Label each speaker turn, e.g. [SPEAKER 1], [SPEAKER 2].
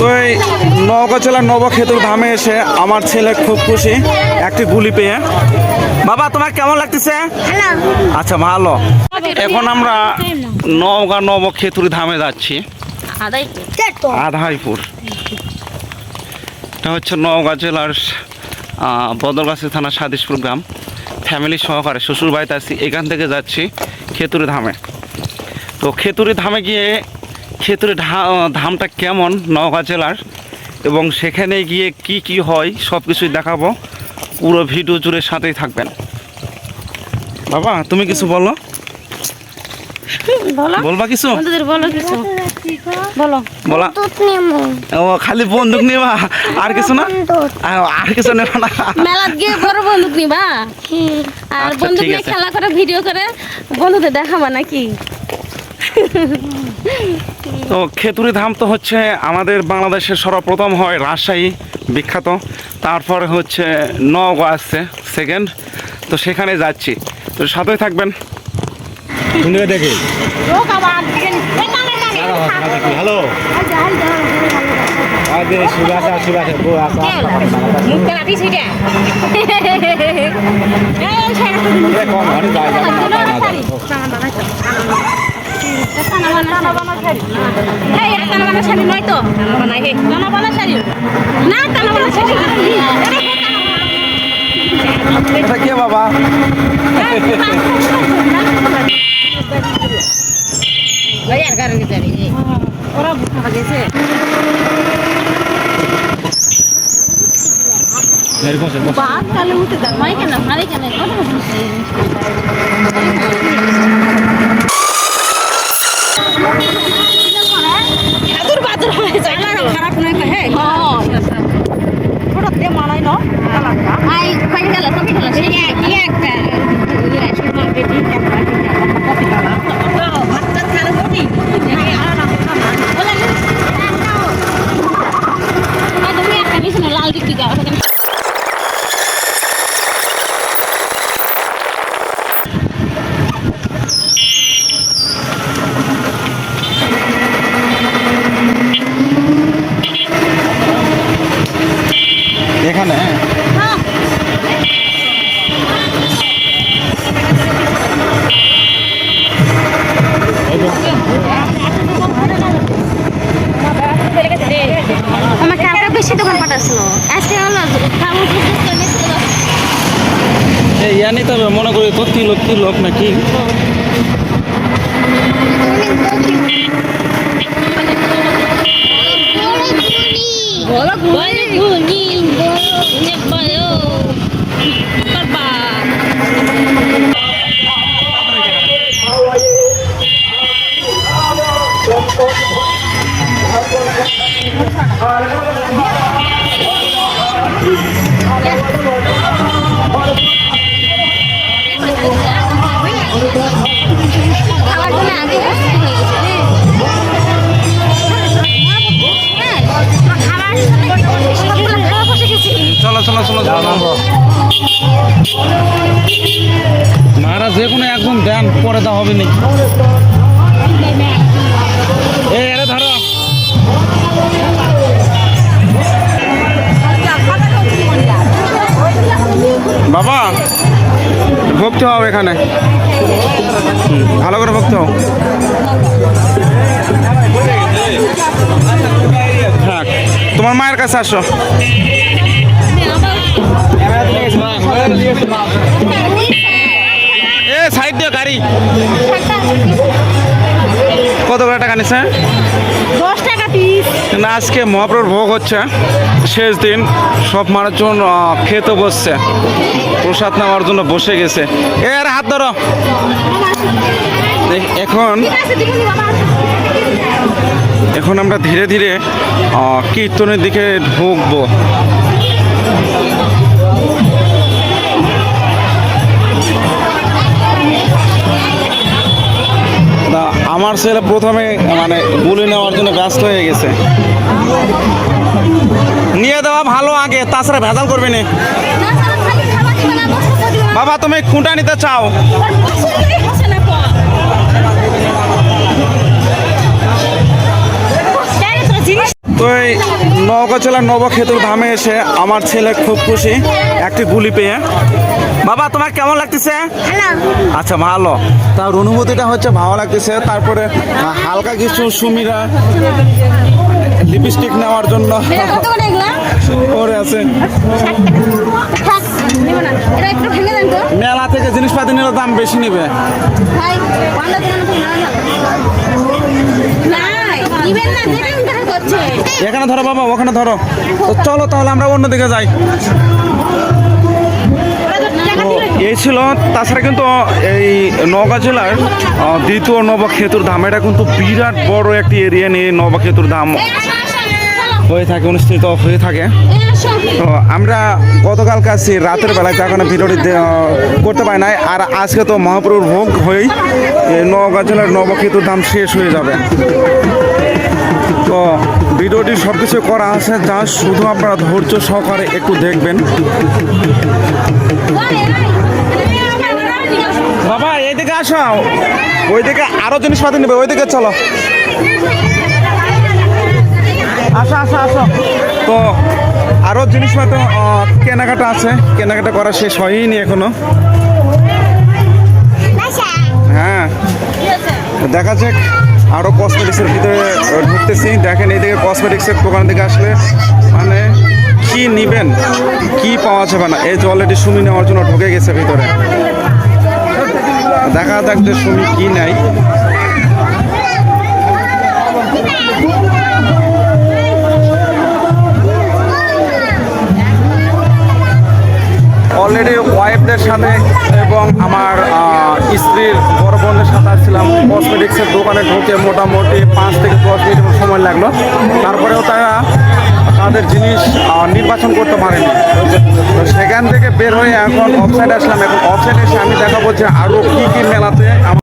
[SPEAKER 1] তো এই নওগাঁ জেলার নবক্ষেতুর ধামে এসে আমার ছেলে খুব খুশি একটি গুলি পেয়ে। বাবা তোমার কেমন লাগতেছে? আচ্ছা ভালো। এখন আমরা নওগাঁ নবক্ষেতুর ধামে যাচ্ছি। আধাইপুর এটা হচ্ছে নওগাঁ জেলার বদলগাছি থানা সাদিসপুর গ্রাম। ফ্যামিলি সহকারে শ্বশুর বাড়িতে আছি এখান থেকে যাচ্ছি খেতুরি ধামে। তো খেতুরি ধামে গিয়ে ধা- ধামটা কেমন নওগাঁ জেলার? এবং সেখানে গিয়ে কি কি হয় সব কিছুই দেখাবো। পুরো ভিডিও জুড়ে সাথেই থাকবেন। বাবা তুমি কিছু বলো?
[SPEAKER 2] বলো।
[SPEAKER 1] বলবা কিছু?
[SPEAKER 2] বলো কিছু। বলো।
[SPEAKER 1] বলা ও খালি বন্দুক নেবা? আর কিছু না? আর কিছু নেবা না?
[SPEAKER 2] মেলাত গিয়ে বড় বন্দুক নিবা? আর
[SPEAKER 1] আচ্ছা,
[SPEAKER 2] বন্দুক নিয়ে খেলা করে ভিডিও করে বন্ধুদের দেখাবা নাকি?
[SPEAKER 1] তো খেতুরি ধাম তো হচ্ছে আমাদের বাংলাদেশের সর্বপ্রথম হয় রাজশাহী বিখ্যাত তারপরে হচ্ছে নওগাঁ আসছে সেকেন্ড তো সেখানে যাচ্ছি তো সাথেই থাকবেন
[SPEAKER 3] শুনে দেখে হ্যালো আগে বউ আসা কম
[SPEAKER 2] না
[SPEAKER 1] এটা কে বাবা
[SPEAKER 2] ওরা গেছে বাদ কালে উঠে মাই কেন ভারী কেন Cà gai để
[SPEAKER 1] làm.
[SPEAKER 2] আমাকে আরও বেশি দোকান পাঠাচ্ছিল আজকে হলো
[SPEAKER 1] ইয়া নিতে মনে করি তো তিলক কি লোক নাকি? মারা যে কোনো একজন দেন পরে দেওয়া হবে নাকি? বাবা ভক্তি হবে এখানে। ভালো করে ভক্তি হও থাক তোমার মায়ের কাছে আসো। এ সাইড দিয়ে গাড়ি। কত করে টাকা নিছে
[SPEAKER 2] দশ টাকা পিস
[SPEAKER 1] না আজকে মহাপ্রভুর ভোগ হচ্ছে। শেষ দিন সব মানুষজন খেতে বসছে। প্রসাদ নেওয়ার জন্য বসে গেছে। এর হাত ধরো। এখন এখন আমরা ধীরে ধীরে কীর্তনের দিকে ঢুকবো। আমার ছেলে প্রথমে মানে গুলি নেওয়ার জন্য ব্যস্ত হয়ে গেছে। নিয়ে দেওয়া ভালো আগে, তাছাড়া ভেজাল করবে না। বাবা, তুমি খুঁটা নিতে চাও। তো এই নওগাঁ জেলার নবক্ষেতুর ধামে এসে আমার ছেলে খুব খুশি, একটি গুলি পেয়ে। বাবা তোমার কেমন লাগতেছে? আচ্ছা ভালো। তার অনুভূতিটা হচ্ছে ভালো লাগতেছে। তারপরে হালকা কিছু সুমিরা লিপস্টিক নেওয়ার জন্য
[SPEAKER 2] এটা কত করে এগুলা?
[SPEAKER 1] ওরে আছে।
[SPEAKER 2] থাক নিব না। এটা একটু ভেঙে দেন তো।
[SPEAKER 1] মেলা থেকে জিনিসপাতি নিলে দাম বেশি নেবে। এখানে ধরো বাবা ওখানে ধরো। তো চলো তাহলে আমরা অন্যদিকে যাই। ছিল, তাছাড়া কিন্তু এই নওগাঁ জেলার দ্বিতীয় নবক্ষেতুর ধাম। এটা কিন্তু বিরাট বড় একটি এরিয়া নিয়ে নবক্ষেতুর ধাম হয়ে থাকে, অনুষ্ঠিত হয়ে থাকে। তো আমরা গতকাল কাছে রাতের বেলায় যার এখন ভিডিওটি করতে পারি নাই। আর আজকে তো মহাপ্রভুর ভোগ হয়েই নওগাঁ জেলার নবক্ষেতুর ধাম শেষ হয়ে যাবে। তো ভিডিওটি সব কিছু করা আছে যা শুধু আপনারা ধৈর্য সহকারে একটু দেখবেন। বাবা এইদিকে আসো। ওইদিকে আরও জিনিসপাতি নেবে ওইদিকে চলো। আসো আসো আসো। তো আরও জিনিসপত্র আহ, কেনাকাটা আছে। কেনাকাটা করা শেষ হয়নি এখনও। হ্যাঁ। দেখা যাক। আরও কসমেটিক্সের ভিতরে ঢুকতেছি। দেখেন এইদিকে কসমেটিক্সের দোকান থেকে আসলে মানে কি নিবেন, কি পাওয়া যাবে না। এই অলরেডি সুমি নেওয়ার জন্য ঢুকে গেছে ভিতরে। দেখা যাক যে সুমি কি নাই অলরেডি ওয়াইফদের সাথে আসছিলাম কসমেটিক্সের দোকানে ঢুকে মোটামুটি পাঁচ থেকে দশ মিনিট সময় লাগল। তারপরেও তারা তাদের জিনিস নির্বাচন করতে পারেনি। তো সেখান থেকে বের হয়ে এখন অফসাইড আসলাম। এখন অফসাইড এসে আমি দেখাবো যে আরও কী কী মেলাতে